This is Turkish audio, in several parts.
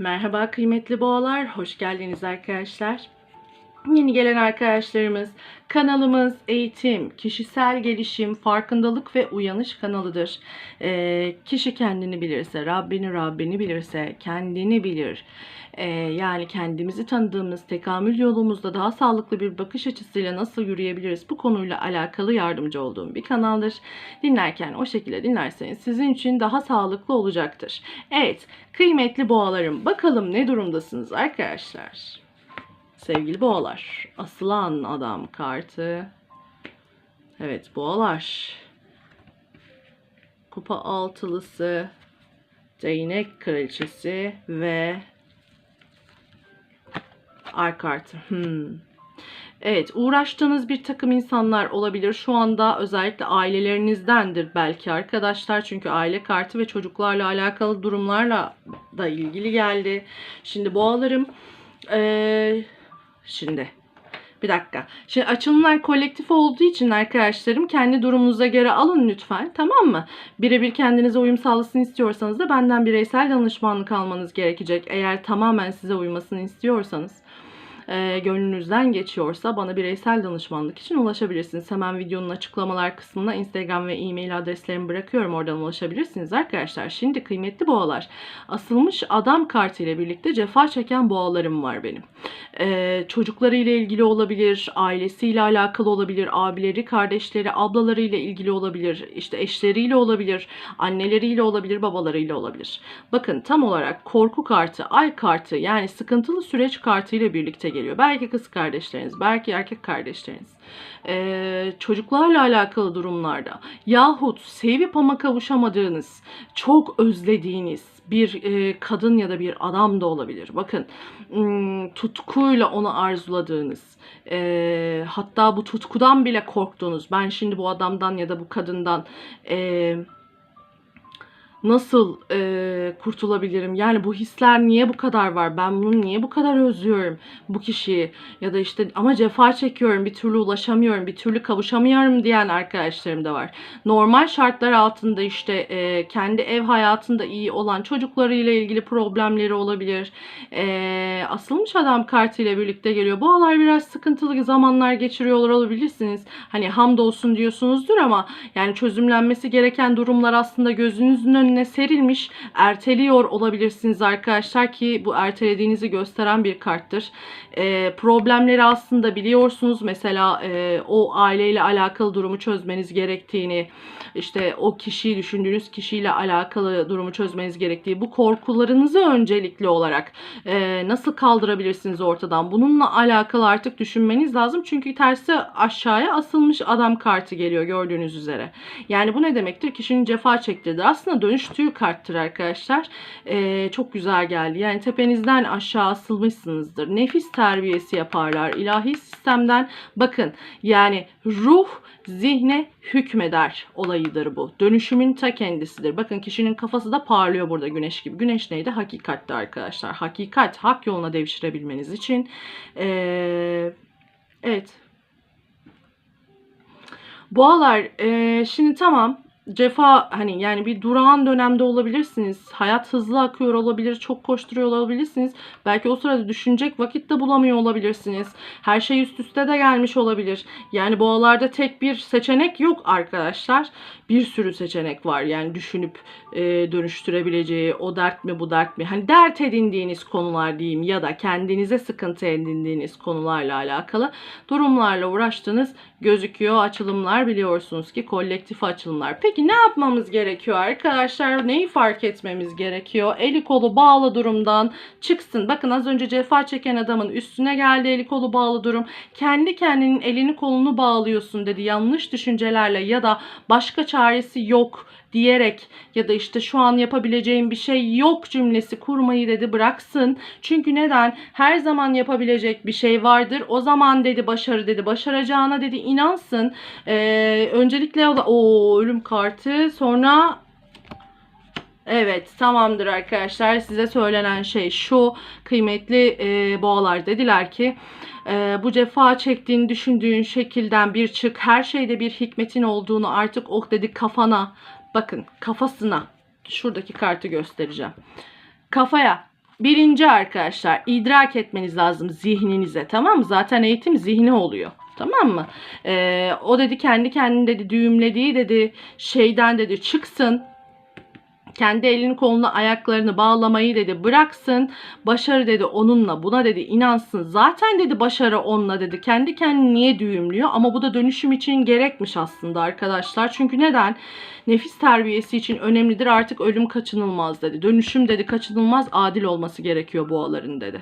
Merhaba kıymetli boğalar, hoş geldiniz arkadaşlar. Yeni gelen arkadaşlarımız, kanalımız eğitim, kişisel gelişim, farkındalık ve uyanış kanalıdır. Ee, kişi kendini bilirse, Rabbini Rabbini bilirse, kendini bilir. Ee, yani kendimizi tanıdığımız tekamül yolumuzda daha sağlıklı bir bakış açısıyla nasıl yürüyebiliriz bu konuyla alakalı yardımcı olduğum bir kanaldır. Dinlerken o şekilde dinlerseniz sizin için daha sağlıklı olacaktır. Evet, kıymetli boğalarım bakalım ne durumdasınız arkadaşlar? Sevgili boğalar, asılan adam kartı. Evet boğalar. Kupa altılısı, değnek kraliçesi ve ay kartı. Hmm. Evet, uğraştığınız bir takım insanlar olabilir. Şu anda özellikle ailelerinizdendir belki arkadaşlar. Çünkü aile kartı ve çocuklarla alakalı durumlarla da ilgili geldi. Şimdi boğalarım, eee Şimdi bir dakika. Şimdi açılımlar kolektif olduğu için arkadaşlarım kendi durumunuza göre alın lütfen. Tamam mı? Birebir kendinize uyum sağlasın istiyorsanız da benden bireysel danışmanlık almanız gerekecek. Eğer tamamen size uymasını istiyorsanız e, gönlünüzden geçiyorsa bana bireysel danışmanlık için ulaşabilirsiniz. Hemen videonun açıklamalar kısmına Instagram ve e-mail adreslerimi bırakıyorum. Oradan ulaşabilirsiniz arkadaşlar. Şimdi kıymetli boğalar. Asılmış adam kartı ile birlikte cefa çeken boğalarım var benim. E, çocuklarıyla ilgili olabilir, ailesiyle alakalı olabilir, abileri, kardeşleri, ablalarıyla ilgili olabilir, işte eşleriyle olabilir, anneleriyle olabilir, babalarıyla olabilir. Bakın tam olarak korku kartı, ay kartı yani sıkıntılı süreç kartı ile birlikte geliyor. Belki kız kardeşleriniz, belki erkek kardeşleriniz. Ee, çocuklarla alakalı durumlarda yahut sevip ama kavuşamadığınız, çok özlediğiniz bir e, kadın ya da bir adam da olabilir. Bakın hmm, tutkuyla onu arzuladığınız, e, hatta bu tutkudan bile korktuğunuz, ben şimdi bu adamdan ya da bu kadından e, nasıl e, kurtulabilirim? Yani bu hisler niye bu kadar var? Ben bunu niye bu kadar özlüyorum bu kişiyi? Ya da işte ama cefa çekiyorum, bir türlü ulaşamıyorum, bir türlü kavuşamıyorum diyen arkadaşlarım da var. Normal şartlar altında işte e, kendi ev hayatında iyi olan çocuklarıyla ilgili problemleri olabilir. E, asılmış adam kartıyla birlikte geliyor. Bu olay biraz sıkıntılı zamanlar geçiriyorlar olabilirsiniz. Hani hamdolsun diyorsunuzdur ama yani çözümlenmesi gereken durumlar aslında gözünüzün önüne önüne serilmiş erteliyor olabilirsiniz arkadaşlar ki bu ertelediğinizi gösteren bir karttır. E, problemleri aslında biliyorsunuz mesela e, o aileyle alakalı durumu çözmeniz gerektiğini işte o kişiyi düşündüğünüz kişiyle alakalı durumu çözmeniz gerektiği bu korkularınızı öncelikli olarak e, nasıl kaldırabilirsiniz ortadan bununla alakalı artık düşünmeniz lazım çünkü tersi aşağıya asılmış adam kartı geliyor gördüğünüz üzere. Yani bu ne demektir? Kişinin cefa çektirdiği aslında dönüş düştüğü karttır arkadaşlar. Ee, çok güzel geldi. Yani tepenizden aşağı asılmışsınızdır. Nefis terbiyesi yaparlar. İlahi sistemden bakın yani ruh zihne hükmeder olayıdır bu. Dönüşümün ta kendisidir. Bakın kişinin kafası da parlıyor burada güneş gibi. Güneş neydi? Hakikatte arkadaşlar. Hakikat, hak yoluna devşirebilmeniz için. Ee, evet. Boğalar, e, şimdi tamam cefa hani yani bir durağan dönemde olabilirsiniz. Hayat hızlı akıyor olabilir, çok koşturuyor olabilirsiniz. Belki o sırada düşünecek vakit de bulamıyor olabilirsiniz. Her şey üst üste de gelmiş olabilir. Yani boğalarda tek bir seçenek yok arkadaşlar. Bir sürü seçenek var. Yani düşünüp e, dönüştürebileceği o dert mi bu dert mi? Hani dert edindiğiniz konular diyeyim ya da kendinize sıkıntı edindiğiniz konularla alakalı durumlarla uğraştığınız gözüküyor. Açılımlar biliyorsunuz ki kolektif açılımlar. Peki ne yapmamız gerekiyor arkadaşlar? Neyi fark etmemiz gerekiyor? Eli kolu bağlı durumdan çıksın. Bakın az önce cefa çeken adamın üstüne geldi eli kolu bağlı durum. Kendi kendinin elini kolunu bağlıyorsun dedi. Yanlış düşüncelerle ya da başka çaresi yok diyerek ya da işte şu an yapabileceğim bir şey yok cümlesi kurmayı dedi bıraksın. Çünkü neden? Her zaman yapabilecek bir şey vardır. O zaman dedi başarı dedi. Başaracağına dedi inansın. Ee, öncelikle o da o ölüm kartı sonra Evet tamamdır arkadaşlar size söylenen şey şu kıymetli e, boğalar dediler ki e, bu cefa çektiğini düşündüğün şekilden bir çık her şeyde bir hikmetin olduğunu artık oh dedi kafana bakın kafasına şuradaki kartı göstereceğim kafaya birinci arkadaşlar idrak etmeniz lazım zihninize tamam mı? Zaten eğitim zihni oluyor. Tamam mı? Ee, o dedi kendi kendini dedi düğümlediği dedi şeyden dedi çıksın. Kendi elini kolunu ayaklarını bağlamayı dedi bıraksın. Başarı dedi onunla buna dedi inansın. Zaten dedi başarı onunla dedi. Kendi kendini niye düğümlüyor? Ama bu da dönüşüm için gerekmiş aslında arkadaşlar. Çünkü neden? Nefis terbiyesi için önemlidir artık ölüm kaçınılmaz dedi. Dönüşüm dedi kaçınılmaz adil olması gerekiyor boğaların dedi.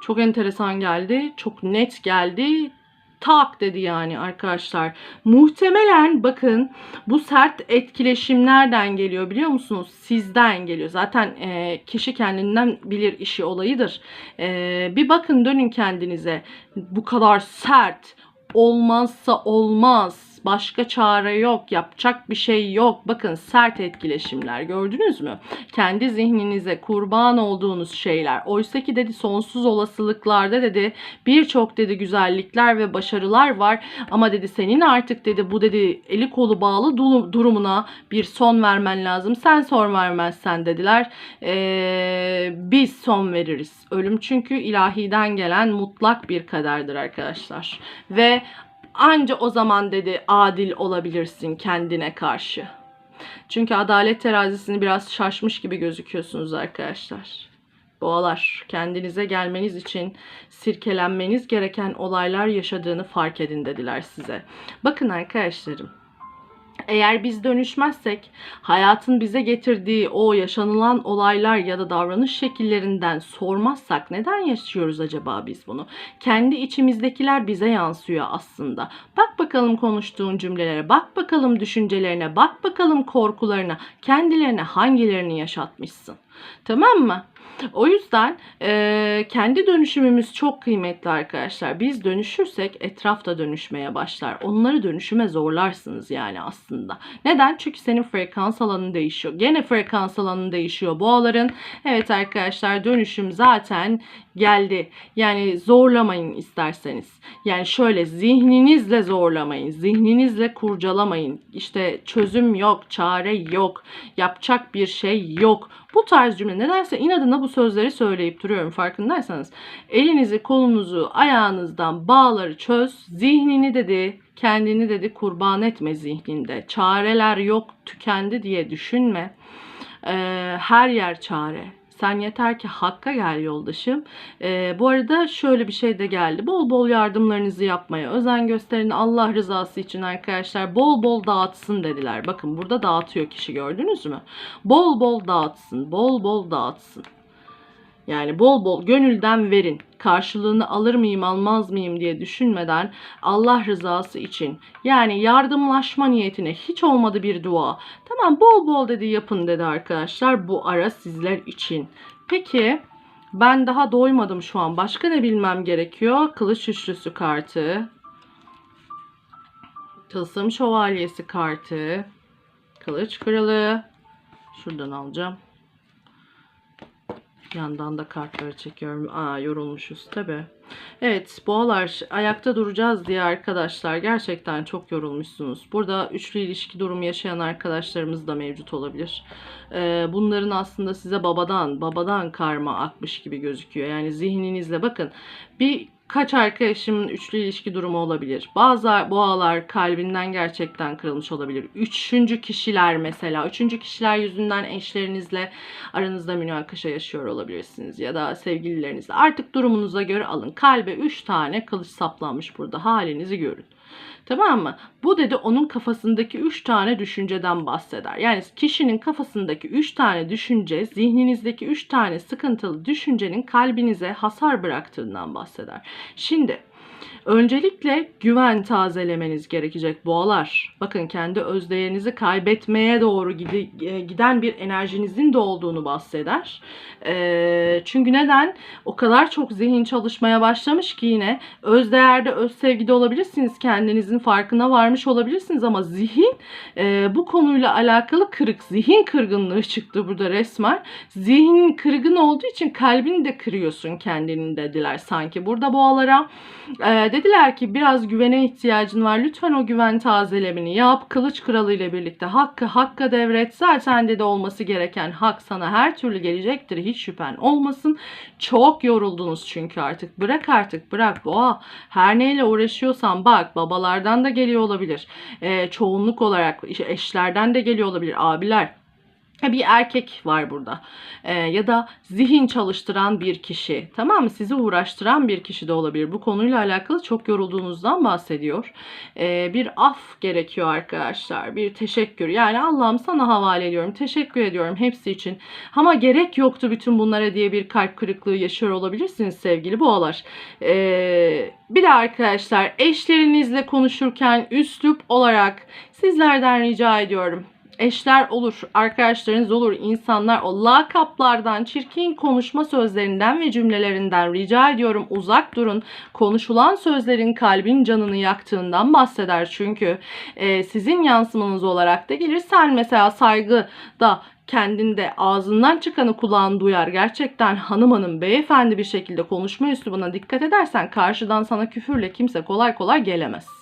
Çok enteresan geldi. Çok net geldi. Tak dedi yani arkadaşlar. Muhtemelen bakın bu sert etkileşim nereden geliyor biliyor musunuz? Sizden geliyor. Zaten e, kişi kendinden bilir işi olayıdır. E, bir bakın dönün kendinize. Bu kadar sert olmazsa olmaz. Başka çare yok. Yapacak bir şey yok. Bakın sert etkileşimler gördünüz mü? Kendi zihninize kurban olduğunuz şeyler. Oysa ki dedi sonsuz olasılıklarda dedi birçok dedi güzellikler ve başarılar var. Ama dedi senin artık dedi bu dedi eli kolu bağlı du- durumuna bir son vermen lazım. Sen son vermezsen dediler. Ee, biz son veririz. Ölüm çünkü ilahiden gelen mutlak bir kaderdir arkadaşlar. Ve anca o zaman dedi adil olabilirsin kendine karşı. Çünkü adalet terazisini biraz şaşmış gibi gözüküyorsunuz arkadaşlar. Boğalar, kendinize gelmeniz için sirkelenmeniz gereken olaylar yaşadığını fark edin dediler size. Bakın arkadaşlarım, eğer biz dönüşmezsek hayatın bize getirdiği o yaşanılan olaylar ya da davranış şekillerinden sormazsak neden yaşıyoruz acaba biz bunu? Kendi içimizdekiler bize yansıyor aslında. Bak bakalım konuştuğun cümlelere, bak bakalım düşüncelerine, bak bakalım korkularına, kendilerine hangilerini yaşatmışsın. Tamam mı? O yüzden e, kendi dönüşümümüz çok kıymetli arkadaşlar. Biz dönüşürsek etraf da dönüşmeye başlar. Onları dönüşüme zorlarsınız yani aslında. Neden? Çünkü senin frekans alanın değişiyor. Gene frekans alanı değişiyor boğaların. Evet arkadaşlar dönüşüm zaten geldi. Yani zorlamayın isterseniz. Yani şöyle zihninizle zorlamayın. Zihninizle kurcalamayın. İşte çözüm yok, çare yok, yapacak bir şey yok. Bu tarz cümle nedense inadına bu sözleri söyleyip duruyorum farkındaysanız. Elinizi, kolunuzu, ayağınızdan bağları çöz. Zihnini dedi, kendini dedi kurban etme zihninde. Çareler yok, tükendi diye düşünme. Ee, her yer çare. Sen yeter ki hakka gel yoldaşım. Ee, bu arada şöyle bir şey de geldi. Bol bol yardımlarınızı yapmaya özen gösterin. Allah rızası için arkadaşlar bol bol dağıtsın dediler. Bakın burada dağıtıyor kişi gördünüz mü? Bol bol dağıtsın. Bol bol dağıtsın. Yani bol bol gönülden verin. Karşılığını alır mıyım almaz mıyım diye düşünmeden Allah rızası için yani yardımlaşma niyetine hiç olmadı bir dua. Tamam bol bol dedi yapın dedi arkadaşlar bu ara sizler için. Peki ben daha doymadım şu an. Başka ne bilmem gerekiyor? Kılıç üçlüsü kartı. Tılsım şövalyesi kartı. Kılıç kralı. Şuradan alacağım. Yandan da kartları çekiyorum. Aa yorulmuşuz tabi. Evet boğalar ayakta duracağız diye arkadaşlar gerçekten çok yorulmuşsunuz. Burada üçlü ilişki durumu yaşayan arkadaşlarımız da mevcut olabilir. Ee, bunların aslında size babadan babadan karma akmış gibi gözüküyor. Yani zihninizle bakın bir kaç arkadaşımın üçlü ilişki durumu olabilir. Bazı boğalar kalbinden gerçekten kırılmış olabilir. Üçüncü kişiler mesela. Üçüncü kişiler yüzünden eşlerinizle aranızda münakaşa yaşıyor olabilirsiniz. Ya da sevgililerinizle. Artık durumunuza göre alın. Kalbe üç tane kılıç saplanmış burada. Halinizi görün. Tamam mı? Bu dedi onun kafasındaki 3 tane düşünceden bahseder. Yani kişinin kafasındaki 3 tane düşünce, zihninizdeki 3 tane sıkıntılı düşüncenin kalbinize hasar bıraktığından bahseder. Şimdi öncelikle güven tazelemeniz gerekecek boğalar. Bakın kendi özdeğerinizi kaybetmeye doğru gidi- giden bir enerjinizin de olduğunu bahseder. Ee, çünkü neden? O kadar çok zihin çalışmaya başlamış ki yine öz değerde, öz sevgide olabilirsiniz. Kendinizin farkına varmış olabilirsiniz ama zihin e, bu konuyla alakalı kırık. Zihin kırgınlığı çıktı burada resmen. Zihin kırgın olduğu için kalbini de kırıyorsun kendini dediler sanki. Burada boğalara e, dediler ki biraz güvene ihtiyacın var. Lütfen o güven tazelemini yap. Kılıç kralı ile birlikte hakkı hakka devret. Zaten dedi olması gereken hak sana her türlü gelecektir. Hiç şüphen olmasın. Çok yoruldunuz çünkü artık. Bırak artık bırak. Boğa her neyle uğraşıyorsan bak babalardan da geliyor olabilir. Ee, çoğunluk olarak eşlerden de geliyor olabilir. Abiler bir erkek var burada. Ee, ya da zihin çalıştıran bir kişi. Tamam mı? Sizi uğraştıran bir kişi de olabilir. Bu konuyla alakalı çok yorulduğunuzdan bahsediyor. Ee, bir af gerekiyor arkadaşlar. Bir teşekkür. Yani Allah'ım sana havale ediyorum. Teşekkür ediyorum hepsi için. Ama gerek yoktu bütün bunlara diye bir kalp kırıklığı yaşıyor olabilirsiniz sevgili boğalar. Ee, bir de arkadaşlar eşlerinizle konuşurken üslup olarak sizlerden rica ediyorum eşler olur, arkadaşlarınız olur, insanlar o lakaplardan, çirkin konuşma sözlerinden ve cümlelerinden rica ediyorum uzak durun. Konuşulan sözlerin kalbin canını yaktığından bahseder çünkü e, sizin yansımanız olarak da gelir. Sen mesela saygı da kendinde ağzından çıkanı kulağın duyar. Gerçekten hanım hanım beyefendi bir şekilde konuşma üslubuna dikkat edersen karşıdan sana küfürle kimse kolay kolay gelemez.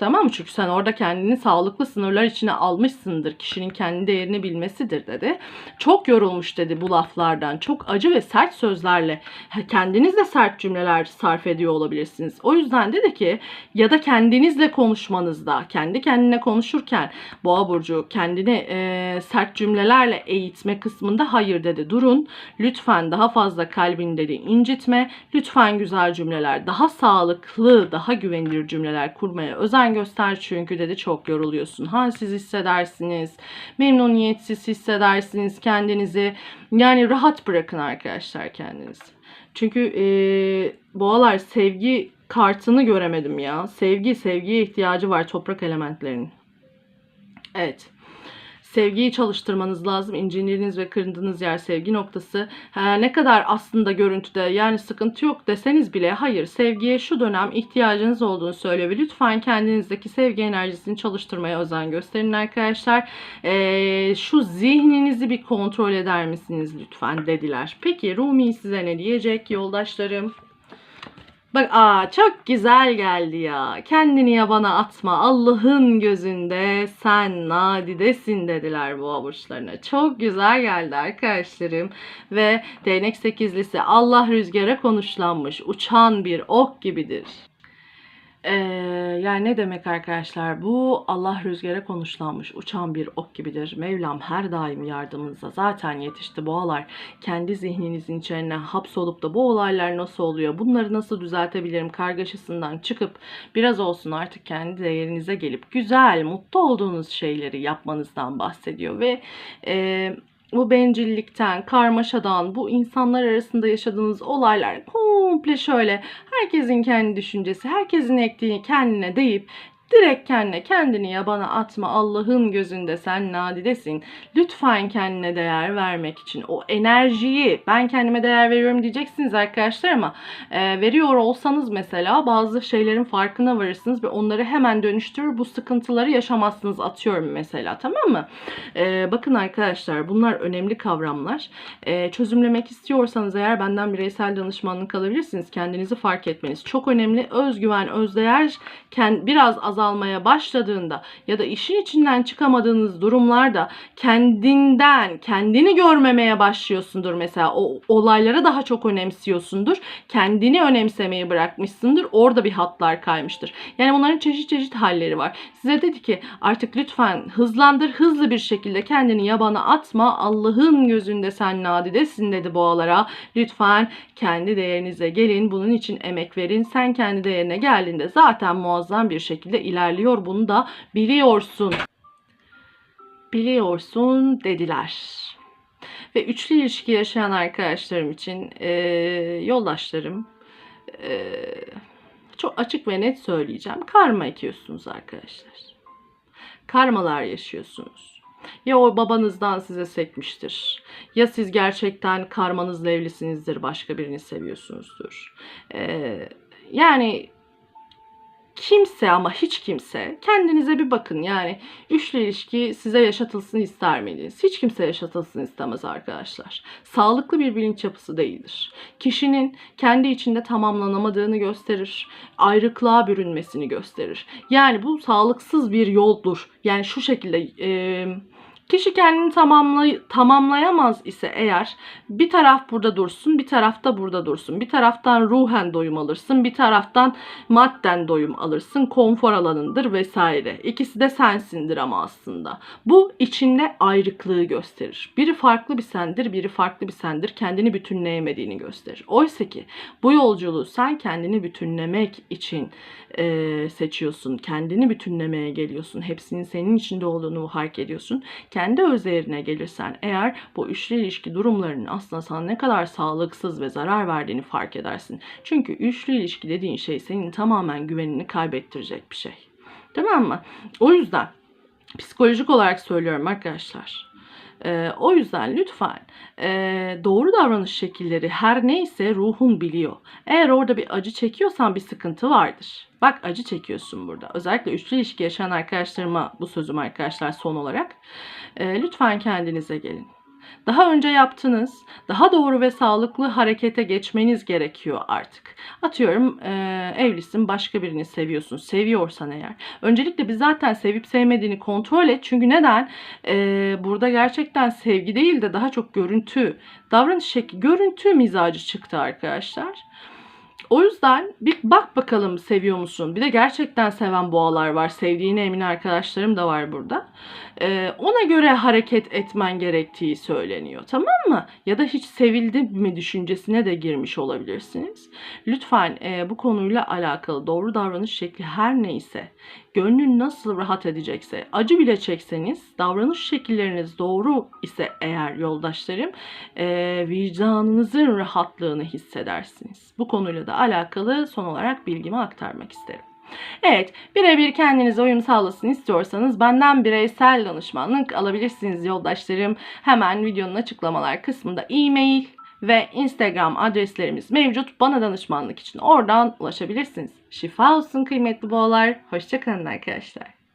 Tamam mı? Çünkü sen orada kendini sağlıklı sınırlar içine almışsındır. Kişinin kendi değerini bilmesidir dedi. Çok yorulmuş dedi bu laflardan. Çok acı ve sert sözlerle kendiniz de sert cümleler sarf ediyor olabilirsiniz. O yüzden dedi ki ya da kendinizle konuşmanızda, kendi kendine konuşurken Boğa burcu kendini e, sert cümlelerle eğitme kısmında hayır dedi. Durun. Lütfen daha fazla kalbin dedi incitme. Lütfen güzel cümleler, daha sağlıklı, daha güvenilir cümleler kurmaya özen özen göster çünkü dedi çok yoruluyorsun. Halsiz hissedersiniz. Memnuniyetsiz hissedersiniz kendinizi. Yani rahat bırakın arkadaşlar kendinizi. Çünkü e, boğalar sevgi kartını göremedim ya. Sevgi, sevgiye ihtiyacı var toprak elementlerinin. Evet. Sevgiyi çalıştırmanız lazım. İncindiğiniz ve kırındığınız yer sevgi noktası. He, ne kadar aslında görüntüde yani sıkıntı yok deseniz bile hayır sevgiye şu dönem ihtiyacınız olduğunu söylüyor ve lütfen kendinizdeki sevgi enerjisini çalıştırmaya özen gösterin arkadaşlar. Ee, şu zihninizi bir kontrol eder misiniz lütfen dediler. Peki Rumi size ne diyecek yoldaşlarım? Bak aa çok güzel geldi ya. Kendini yabana atma. Allah'ın gözünde sen nadidesin dediler bu burçlarına. Çok güzel geldi arkadaşlarım. Ve değnek sekizlisi Allah rüzgara konuşlanmış. Uçan bir ok gibidir. Ee, yani ne demek arkadaşlar? Bu Allah rüzgara konuşlanmış uçan bir ok gibidir. Mevlam her daim yardımınıza zaten yetişti boğalar. Kendi zihninizin içine hapsolup da bu olaylar nasıl oluyor? Bunları nasıl düzeltebilirim? Kargaşasından çıkıp biraz olsun artık kendi değerinize gelip güzel, mutlu olduğunuz şeyleri yapmanızdan bahsediyor ve e, bu bencillikten, karmaşadan, bu insanlar arasında yaşadığınız olaylar komple şöyle herkesin kendi düşüncesi, herkesin ektiğini kendine deyip Direkt kendine kendini yabana atma. Allah'ın gözünde sen nadidesin. Lütfen kendine değer vermek için o enerjiyi ben kendime değer veriyorum diyeceksiniz arkadaşlar ama e, veriyor olsanız mesela bazı şeylerin farkına varırsınız ve onları hemen dönüştürür. Bu sıkıntıları yaşamazsınız atıyorum mesela tamam mı? E, bakın arkadaşlar bunlar önemli kavramlar. E, çözümlemek istiyorsanız eğer benden bireysel danışmanlık alabilirsiniz. Kendinizi fark etmeniz çok önemli. Özgüven, özdeğer biraz az azalmaya başladığında ya da işin içinden çıkamadığınız durumlarda kendinden, kendini görmemeye başlıyorsundur mesela. O olaylara daha çok önemsiyorsundur. Kendini önemsemeyi bırakmışsındır. Orada bir hatlar kaymıştır. Yani bunların çeşit çeşit halleri var. Size dedi ki artık lütfen hızlandır, hızlı bir şekilde kendini yabana atma. Allah'ın gözünde sen nadidesin dedi boğalara. Lütfen kendi değerinize gelin. Bunun için emek verin. Sen kendi değerine geldiğinde zaten muazzam bir şekilde ilerliyor. Bunu da biliyorsun. Biliyorsun dediler. Ve üçlü ilişki yaşayan arkadaşlarım için e, yoldaşlarım e, çok açık ve net söyleyeceğim. Karma ekiyorsunuz arkadaşlar. Karmalar yaşıyorsunuz. Ya o babanızdan size sekmiştir. Ya siz gerçekten karmanızla evlisinizdir. Başka birini seviyorsunuzdur. Ee, yani kimse ama hiç kimse kendinize bir bakın yani üçlü ilişki size yaşatılsın ister miydiniz? Hiç kimse yaşatılsın istemez arkadaşlar. Sağlıklı bir bilinç yapısı değildir. Kişinin kendi içinde tamamlanamadığını gösterir. Ayrıklığa bürünmesini gösterir. Yani bu sağlıksız bir yoldur. Yani şu şekilde e, kişi kendini tamamlay tamamlayamaz ise eğer bir taraf burada dursun, bir taraf da burada dursun. Bir taraftan ruhen doyum alırsın, bir taraftan madden doyum alırsın. Konfor alanındır vesaire. İkisi de sensindir ama aslında. Bu içinde ayrıklığı gösterir. Biri farklı bir sendir, biri farklı bir sendir. Kendini bütünleyemediğini gösterir. Oysa ki bu yolculuğu sen kendini bütünlemek için e, seçiyorsun. Kendini bütünlemeye geliyorsun. Hepsinin senin içinde olduğunu fark ediyorsun. Kendi özlerine gelirsen eğer bu üçlü ilişki durumlarının aslında sana ne kadar sağlıksız ve zarar verdiğini fark edersin. Çünkü üçlü ilişki dediğin şey senin tamamen güvenini kaybettirecek bir şey. Tamam mı? O yüzden psikolojik olarak söylüyorum arkadaşlar. Ee, o yüzden lütfen e, doğru davranış şekilleri her neyse ruhun biliyor. Eğer orada bir acı çekiyorsan bir sıkıntı vardır. Bak acı çekiyorsun burada. Özellikle üçlü ilişki yaşayan arkadaşlarıma bu sözüm arkadaşlar son olarak. E, lütfen kendinize gelin. Daha önce yaptınız, daha doğru ve sağlıklı harekete geçmeniz gerekiyor artık. Atıyorum e, evlisin, başka birini seviyorsun, seviyorsan eğer. Öncelikle bir zaten sevip sevmediğini kontrol et. Çünkü neden? E, burada gerçekten sevgi değil de daha çok görüntü, davranış şekli, görüntü mizacı çıktı arkadaşlar. O yüzden bir bak bakalım seviyor musun? Bir de gerçekten seven boğalar var. Sevdiğine emin arkadaşlarım da var burada. Ee, ona göre hareket etmen gerektiği söyleniyor. Tamam mı? Ya da hiç sevildi mi düşüncesine de girmiş olabilirsiniz. Lütfen e, bu konuyla alakalı doğru davranış şekli her neyse, gönlün nasıl rahat edecekse, acı bile çekseniz, davranış şekilleriniz doğru ise eğer yoldaşlarım, e, vicdanınızın rahatlığını hissedersiniz. Bu konuyla da alakalı son olarak bilgimi aktarmak isterim. Evet, birebir kendinize uyum sağlasın istiyorsanız benden bireysel danışmanlık alabilirsiniz yoldaşlarım. Hemen videonun açıklamalar kısmında e-mail ve Instagram adreslerimiz mevcut. Bana danışmanlık için oradan ulaşabilirsiniz. Şifa olsun kıymetli boğalar. Hoşçakalın arkadaşlar.